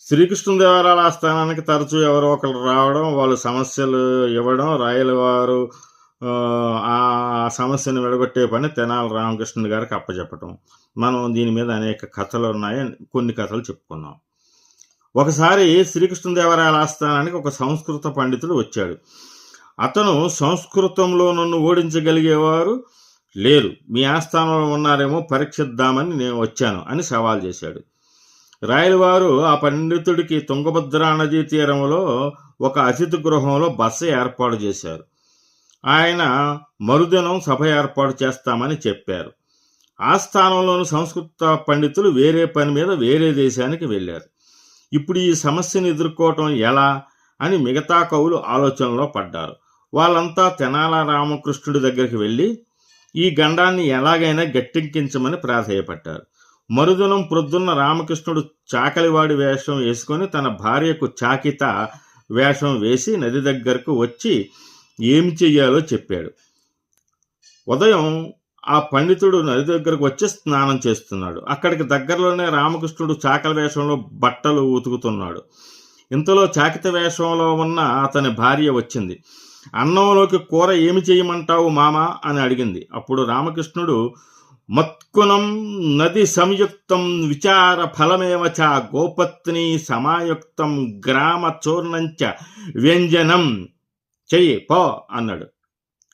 శ్రీకృష్ణదేవరాయల ఆస్థానానికి తరచూ ఎవరో ఒకరు రావడం వాళ్ళు సమస్యలు ఇవ్వడం రాయల వారు ఆ, సమస్యను విడగొట్టే పని తెనాలి రామకృష్ణుడు గారికి అప్పచెప్పటం. మనం దీని మీద అనేక కథలు ఉన్నాయి కొన్ని కథలు చెప్పుకున్నాం. ఒకసారి శ్రీకృష్ణదేవరాయల ఆస్థానానికి ఒక సంస్కృత పండితుడు వచ్చాడు. అతను సంస్కృతంలో నన్ను ఓడించగలిగేవారు లేరు. మీ ఆస్థానంలో ఉన్నారేమో పరీక్షిద్దామని నేను వచ్చాను అని సవాల్ చేశాడు. రాయలవారు ఆ పండితుడికి తుంగభద్రా నదీ తీరంలో ఒక అతిథి గృహంలో బస ఏర్పాటు చేశారు. ఆయన మరుదినం సభ ఏర్పాటు చేస్తామని చెప్పారు. ఆ స్థానంలోని సంస్కృత పండితులు వేరే పని మీద వేరే దేశానికి వెళ్ళారు. ఇప్పుడు ఈ సమస్యను ఎదుర్కోవటం ఎలా అని మిగతా కవులు ఆలోచనలో పడ్డారు. వాళ్ళంతా తెనాల రామకృష్ణుడి దగ్గరికి వెళ్ళి ఈ గండాన్ని ఎలాగైనా గట్టెక్కించమని ప్రాధేయపడ్డారు. మరుదినం ప్రొద్దున్న రామకృష్ణుడు చాకలివాడి వేషం వేసుకొని తన భార్యకు చాకిత వేషం వేసి నది దగ్గరకు వచ్చి ఏమి చెయ్యాలో చెప్పాడు. ఉదయం ఆ పండితుడు నది దగ్గరకు వచ్చి స్నానం చేస్తున్నాడు. అక్కడికి దగ్గరలోనే రామకృష్ణుడు చాకల వేషంలో బట్టలు ఉతుకుతున్నాడు. ఇంతలో చాకిత వేషంలో ఉన్న అతని భార్య వచ్చింది. అన్నంలోకి కూర ఏమి చేయమంటావు మామ అని అడిగింది. అప్పుడు రామకృష్ణుడు మత్కునం నది సంయుక్తం విచార ఫలమేవ చ గోపత్ని సమాయుక్తం గ్రామ చూర్ణంచ వ్యంజనం. చెయ్యి పో అన్నాడు.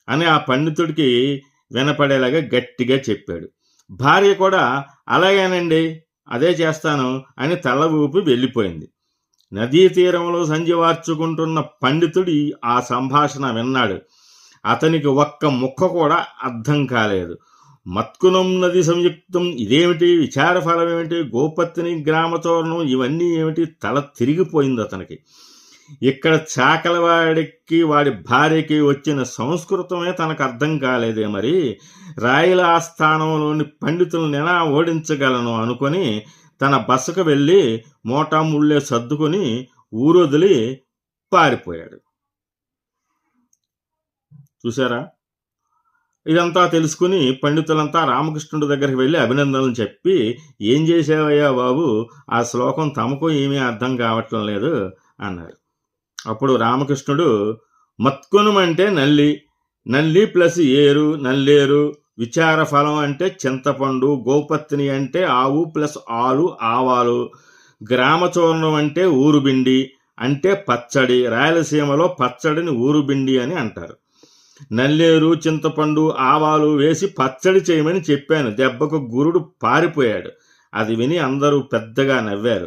అని ఆ పండితుడికి వినపడేలాగా గట్టిగా చెప్పాడు. భార్య కూడా అలాగేనండి అదే చేస్తాను అని తల ఊపి వెళ్ళిపోయింది. నదీ తీరంలో సంజవార్చుకుంటున్న పండితుడి ఆ సంభాషణ విన్నాడు. అతనికి ఒక్క ముక్క కూడా అర్థం కాలేదు. మత్కునం నది సంయుక్తం ఇదేమిటి? విచారఫలం ఏమిటి? గోపత్ని గ్రామతోరణం ఇవన్నీ ఏమిటి? తల తిరిగిపోయింది అతనికి. ఇక్కడ చాకలవాడికి వాడి భార్యకి వచ్చిన సంస్కృతమే తనకు అర్థం కాలేదే మరి. రాయల ఆస్థానంలోని పండితులను ఎలా ఓడించగలను అనుకొని తన బసకు వెళ్ళి మోటా ముళ్ళే సర్దుకొని ఊరొదిలి పారిపోయాడు. చూసారా ఇదంతా తెలుసుకుని పండితులంతా రామకృష్ణుడి దగ్గరికి వెళ్ళి అభినందనలు చెప్పి ఏం చేసావయ్యా బాబు? ఆ శ్లోకం తమకు ఏమీ అర్థం కావటం లేదు అన్నారు. అప్పుడు రామకృష్ణుడు మత్కునం అంటే నల్లి నల్లి ప్లస్ ఏరు నల్లేరు విచార ఫలం అంటే చింతపండు గోపత్ని అంటే ఆవు ప్లస్ ఆలు ఆవాలు గ్రామచూర్ణం అంటే ఊరుబిండి అంటే పచ్చడి రాయలసీమలో పచ్చడిని ఊరుబిండి అని అంటారు. నల్లేరు చింతపండు ఆవాలు వేసి పచ్చడి చేయమని చెప్పాను. దెబ్బకు గురుడు పారిపోయాడు. అది విని అందరూ పెద్దగా నవ్వారు.